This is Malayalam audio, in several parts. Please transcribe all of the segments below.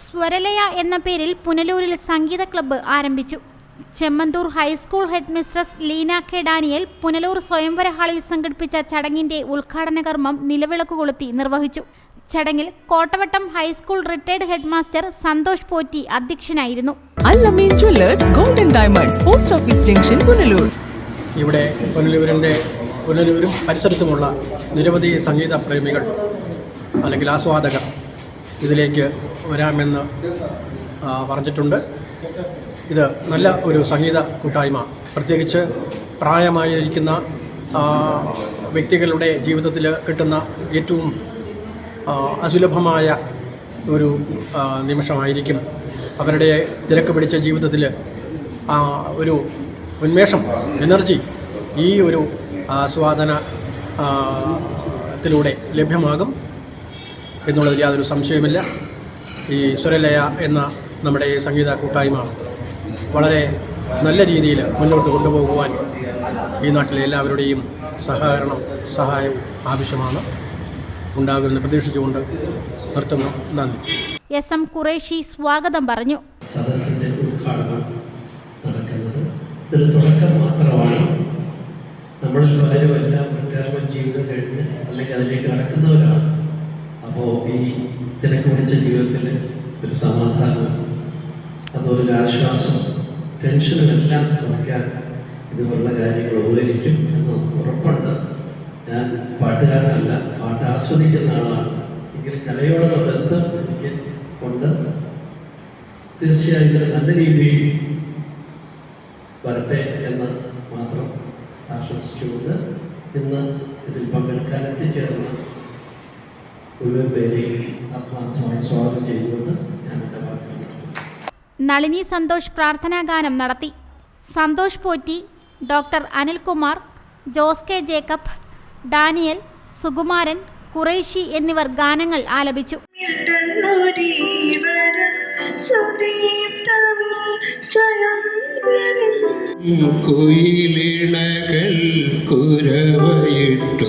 സ്വരലയ എന്ന പേരിൽ പുനലൂരിൽ സംഗീത ക്ലബ്ബ് ആരംഭിച്ചു. Chemmanthoor high school head mistress Leena K Daniel Punalur Swayamvara ഹാളിൽ സംഘടിപ്പിച്ച ചടങ്ങിന്റെ ഉദ്ഘാടന കർമ്മം നിലവിളക്ക് കൊളുത്തി നിർവഹിച്ചു. ചടങ്ങിൽ Kottavattam high school retired head master Santhosh Potti അധ്യക്ഷനായിരുന്നു. Golden diamonds post office junction Punalur. ഇവിടെ പുനലൂരിന്റെ പുനലൂരും പരിസരത്തുമുള്ള നിരവധി സംഗീത പ്രേമികൾ അല്ലെങ്കിൽ ആസ്വാദകർ ഇതിലേക്ക് വരാമെന്ന് പറഞ്ഞിട്ടുണ്ട്. ഇത് നല്ല ഒരു സംഗീത കൂട്ടായ്മ. പ്രത്യേകിച്ച് പ്രായമായിരിക്കുന്ന വ്യക്തികളുടെ ജീവിതത്തിൽ കിട്ടുന്ന ഏറ്റവും അസുലഭമായ ഒരു നിമിഷമായിരിക്കും അവരുടെ തിരക്ക് പിടിച്ച ജീവിതത്തിൽ ഒരു ഉന്മേഷം എനർജി ഈ ഒരു ആസ്വാദനത്തിലൂടെ ത്തിലൂടെ ലഭ്യമാകും. എന്നുള്ളതിൽ യാതൊരു സംശയമില്ല ഈ സ്വരലയ എന്ന നമ്മുടെ ഈ സംഗീത കൂട്ടായ്മ വളരെ നല്ല രീതിയിൽ മുന്നോട്ട് കൊണ്ടുപോകുവാൻ ഈ നാട്ടിലെ എല്ലാവരുടെയും സഹകരണം സഹായം ആവശ്യമാണ്. ഉണ്ടാകുമെന്ന് പ്രതീക്ഷിച്ചുകൊണ്ട് നിർത്തുന്നു. നന്ദി. എസ് എം ഖുറേഷി സ്വാഗതം പറഞ്ഞു. സദസ്സിന്റെ ഉദ്ഘാടനം നടക്കുന്നത്. ഇതൊരു തുടക്കം മാത്രമാണ്. നമ്മളിൽ പലരും എല്ലാം പ്രഖ്യാപനം ജീവിതം കഴിഞ്ഞ് അല്ലെങ്കിൽ അതിലേക്ക് നടക്കുന്നവരാണ് ഈ തിരക്ക് പിടിച്ച ജീവിതത്തിൽ ഒരു സമാധാനം അതൊരു ആശ്വാസം ടെൻഷനുമെല്ലാം കുറയ്ക്കാൻ ഇതുപോലുള്ള കാര്യങ്ങൾ ഉപകരിക്കും എന്ന് ഉറപ്പുണ്ട്. ഞാൻ പാട്ടുകാരനല്ല പാട്ട് ആസ്വദിക്കുന്ന ആളാണ്. എങ്കിലും കലയോടുള്ള ബന്ധം എനിക്ക് ഉണ്ട്. തീർച്ചയായും നല്ല രീതിയിൽ വരട്ടെ എന്ന് മാത്രം ആശംസിച്ചുകൊണ്ട് ഇന്ന് ഇതിൽ പങ്കെടുക്കാൻ എത്തിച്ചേർന്ന. മുഴുവൻ പേരെയും ആത്മാർത്ഥമായി സ്വാഗതം ചെയ്തുകൊണ്ട് ഞാൻ എന്റെ വാക്കുകൾ നളിനി സന്തോഷ് പ്രാർത്ഥനാ ഗാനം നടത്തി. Santhosh Potti doctor Anilkumar Jose K Jacob Daniel Sukumaran Qureshi എന്നിവർ ഗാനങ്ങൾ ആലപിച്ചു. കുരവയിട്ടു.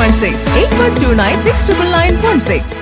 one six eight one two nine six triple nine one six